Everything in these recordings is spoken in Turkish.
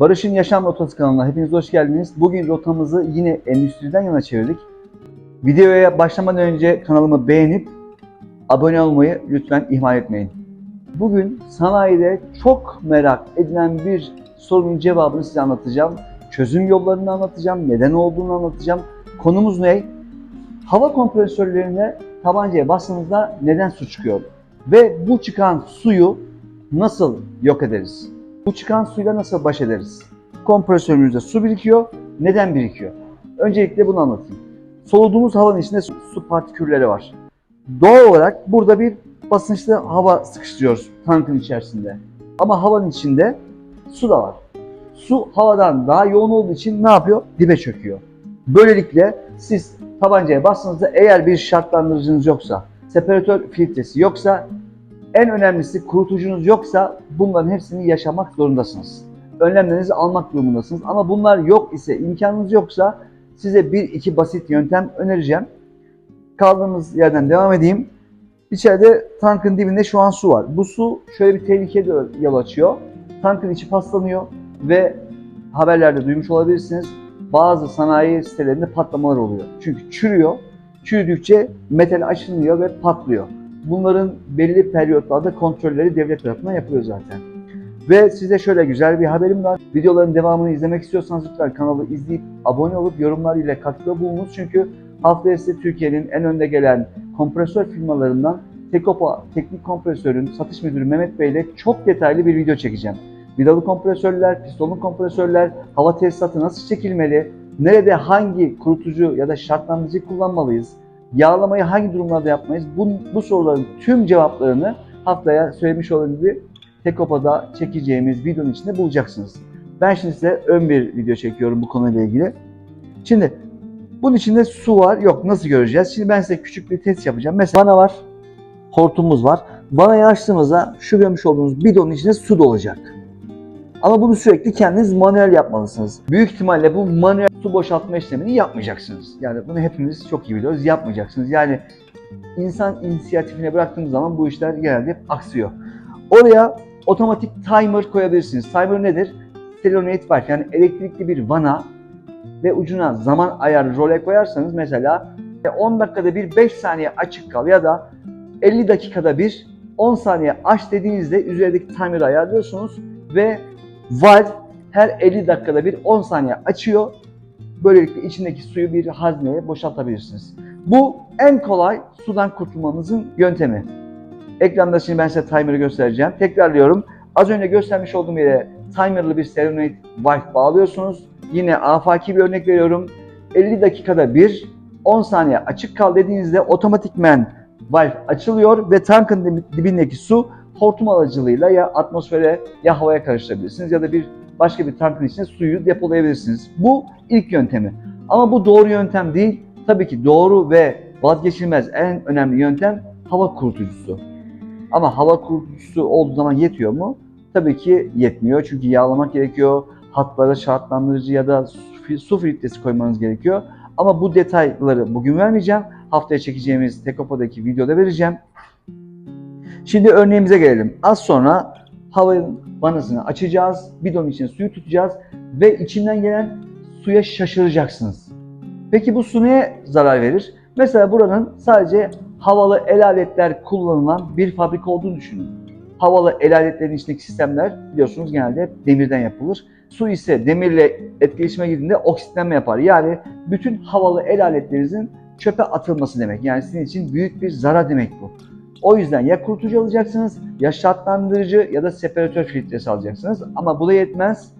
Barış'ın Yaşam Rotası kanalına hepiniz hoş geldiniz. Bugün rotamızı yine endüstriden yana çevirdik. Videoya başlamadan önce kanalımı beğenip abone olmayı lütfen ihmal etmeyin. Bugün sanayide çok merak edilen bir sorunun cevabını size anlatacağım. Çözüm yollarını anlatacağım, neden olduğunu anlatacağım. Konumuz ne? Hava kompresörlerine tabancaya bastığınızda neden su çıkıyor? Ve bu çıkan suyu nasıl yok ederiz? Bu çıkan suyla nasıl baş ederiz? Kompresörümüzde su birikiyor. Neden birikiyor? Öncelikle bunu anlatayım. Soluduğumuz havanın içinde su, partikülleri var. Doğal olarak burada bir basınçlı hava sıkıştırıyoruz tankın içerisinde. Ama havanın içinde su da var. Su havadan daha yoğun olduğu için ne yapıyor? Dibe çöküyor. Böylelikle siz tabancaya bastığınızda eğer bir şartlandırıcınız yoksa, separatör filtresi yoksa, en önemlisi kurutucunuz yoksa bunların hepsini yaşamak zorundasınız. Önlemlerinizi almak durumundasınız. Ama bunlar yok ise, imkanınız yoksa size bir iki basit yöntem önereceğim. Kaldığımız yerden devam edeyim. İçeride tankın dibinde şu an su var. Bu su şöyle bir tehlikeye de yol açıyor. Tankın içi paslanıyor ve haberlerde duymuş olabilirsiniz. Bazı sanayi sitelerinde patlamalar oluyor. Çünkü çürüyor. Çürüdükçe metal aşınıyor ve patlıyor. Bunların belli periyotlarda kontrolleri devlet tarafından yapılıyor zaten. Ve size şöyle güzel bir haberim var. Videoların devamını izlemek istiyorsanız lütfen kanalı izleyip abone olup yorumlar ile katkıda bulunuz. Çünkü haftaya size Türkiye'nin en önde gelen kompresör firmalarından Tekopa Teknik Kompresör'ün satış müdürü Mehmet Bey ile çok detaylı bir video çekeceğim. Vidalı kompresörler, pistonlu kompresörler, hava tesisatı nasıl çekilmeli, nerede hangi kurutucu ya da şartlandırıcı kullanmalıyız, yağlamayı hangi durumlarda yapmayız, bu, bu soruların tüm cevaplarını haftaya söylemiş olduğum gibi Tekopa'da çekeceğimiz videonun içinde bulacaksınız. Ben şimdi size ön bir video çekiyorum bu konuyla ilgili. Şimdi bunun içinde su var, yok nasıl göreceğiz? Şimdi ben size küçük bir test yapacağım. Mesela vana var, hortumumuz var. Vanayı açtığımızda şu görmüş olduğunuz bidonun içinde su dolacak. Ama bunu sürekli kendiniz manuel yapmalısınız. Büyük ihtimalle bu manuel su boşaltma işlemini yapmayacaksınız. Yani bunu hepimiz çok iyi biliyoruz. Yapmayacaksınız. Yani insan inisiyatifine bıraktığımız zaman bu işler genelde hep aksıyor. Oraya otomatik timer koyabilirsiniz. Timer nedir? Solenoid var. Yani elektrikli bir vana ve ucuna zaman ayarı role koyarsanız mesela 10 dakikada bir 5 saniye açık kal ya da 50 dakikada bir 10 saniye aç dediğinizde üzerindeki timer'ı ayarlıyorsunuz ve valve her 50 dakikada bir 10 saniye açıyor. Böylelikle içindeki suyu bir hazneye boşaltabilirsiniz. Bu en kolay sudan kurtulmamızın yöntemi. Ekranda şimdi ben size timer'ı göstereceğim. Tekrarlıyorum. Az önce göstermiş olduğum yere timer'lı bir solenoid valve bağlıyorsunuz. Yine afaki bir örnek veriyorum. 50 dakikada bir 10 saniye açık kal dediğinizde otomatikmen valve açılıyor ve tankın dibindeki su hortum aracılığıyla ya atmosfere ya havaya karıştırabilirsiniz ya da bir başka bir tankın içine suyu depolayabilirsiniz. Bu ilk yöntemi. Ama bu doğru yöntem değil. Tabii ki doğru ve vazgeçilmez en önemli yöntem hava kurutucusu. Ama hava kurutucusu olduğu zaman yetiyor mu? Tabii ki yetmiyor. Çünkü yağlamak gerekiyor. Hatlara şartlandırıcı ya da su, filtresi koymanız gerekiyor. Ama bu detayları bugün vermeyeceğim. Haftaya çekeceğimiz Tekopa'daki videoda vereceğim. Şimdi örneğimize gelelim. Az sonra havanın vanasını açacağız. Bidonun içine suyu tutacağız ve içinden gelen suya şaşıracaksınız. Peki bu su neye zarar verir? Mesela buranın sadece havalı el aletler kullanılan bir fabrika olduğunu düşünün. Havalı el aletlerin içindeki sistemler biliyorsunuz genelde demirden yapılır. Su ise demirle etkileşime girdiğinde oksitlenme yapar. Yani bütün havalı el aletlerinizin çöpe atılması demek. Yani sizin için büyük bir zarar demek bu. O yüzden ya kurutucu alacaksınız, ya şartlandırıcı ya da separatör filtresi alacaksınız. Ama bu da yetmez.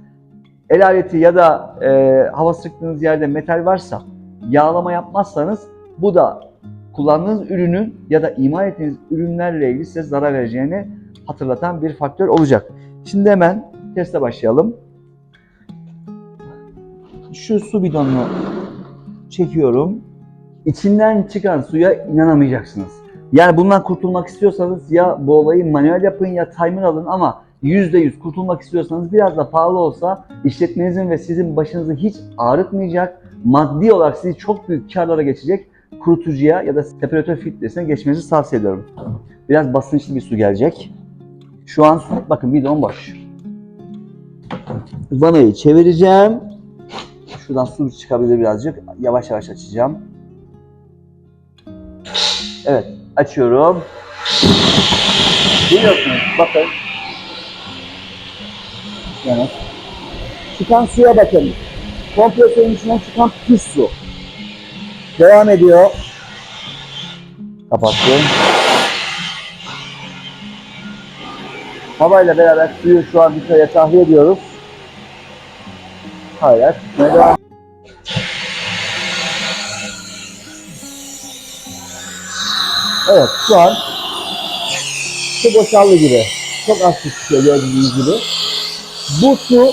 El aleti ya da e, hava sıktığınız yerde metal varsa yağlama yapmazsanız bu da kullandığınız ürünün ya da imal ettiğiniz ürünlerle ilgili size zarar vereceğini hatırlatan bir faktör olacak. Şimdi hemen teste başlayalım. Şu su bidonunu çekiyorum. İçinden çıkan suya inanamayacaksınız. Yani bundan kurtulmak istiyorsanız ya bu olayı manuel yapın ya timer alın ama %100 kurtulmak istiyorsanız biraz da pahalı olsa işletmenizin ve sizin başınızı hiç ağrıtmayacak, maddi olarak sizi çok büyük karlara geçecek kurutucuya ya da separatör filtresine geçmenizi tavsiye ediyorum. Biraz basınçlı bir su gelecek. Şu an su, bakın bidon boş. vanayı çevireceğim. Şuradan su çıkabilir birazcık. Yavaş yavaş açacağım. Evet, açıyorum. Duyuyorsunuz, bakın. Yani çıkan suya bakın. Kompresörün içinden çıkan pis su. Devam ediyor. Kapattım. Havayla beraber suyu şu an dışarıya tahliye ediyoruz. Hala tutmaya Evet şu an su boşaldı gibi. Çok az su çıkıyor gördüğünüz gibi. Bu su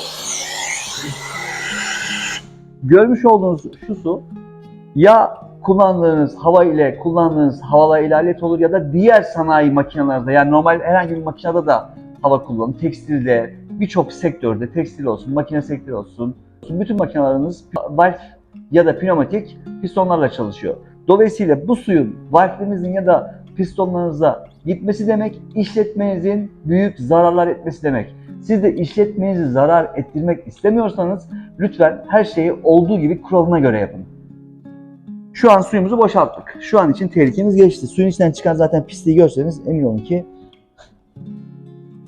görmüş olduğunuz şu su ya kullandığınız hava ile kullandığınız havalar ile alet olur ya da diğer sanayi makinelerde yani normal herhangi bir makinede da hava kullanın. Tekstilde, birçok sektörde, tekstil olsun, makine sektörü olsun. Bütün makineleriniz valve ya da pneumatik pistonlarla çalışıyor. Dolayısıyla bu suyun valvlerinizin ya da pistonlarınıza gitmesi demek işletmenizin büyük zararlar etmesi demek. Siz de işletmenizi zarar ettirmek istemiyorsanız lütfen her şeyi olduğu gibi kuralına göre yapın. Şu an suyumuzu boşalttık. Şu an için tehlikemiz geçti. Suyun içinden çıkan zaten pisliği görseniz emin olun ki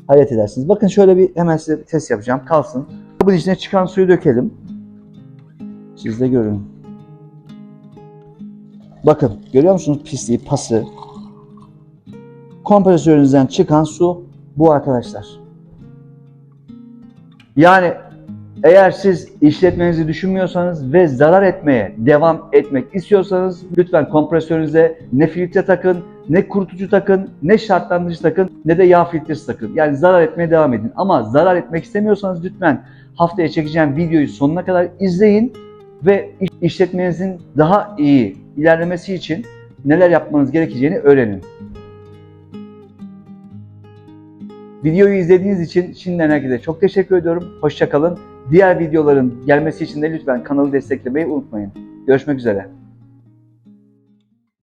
hayret edersiniz. Bakın şöyle bir hemen size bir test yapacağım. Kalsın. Bunun içine çıkan suyu dökelim. Siz de görün. Bakın görüyor musunuz pisliği, pası? Kompresörünüzden çıkan su bu arkadaşlar. Yani eğer siz işletmenizi düşünmüyorsanız ve zarar etmeye devam etmek istiyorsanız lütfen kompresörünüze ne filtre takın, ne kurutucu takın, ne şartlandırıcı takın, ne de yağ filtresi takın. Yani zarar etmeye devam edin. Ama zarar etmek istemiyorsanız lütfen haftaya çekeceğim videoyu sonuna kadar izleyin ve iş- işletmenizin daha iyi ilerlemesi için neler yapmanız gerekeceğini öğrenin. Videoyu izlediğiniz için şimdiden herkese çok teşekkür ediyorum. Hoşçakalın. Diğer videoların gelmesi için de lütfen kanalı desteklemeyi unutmayın. Görüşmek üzere.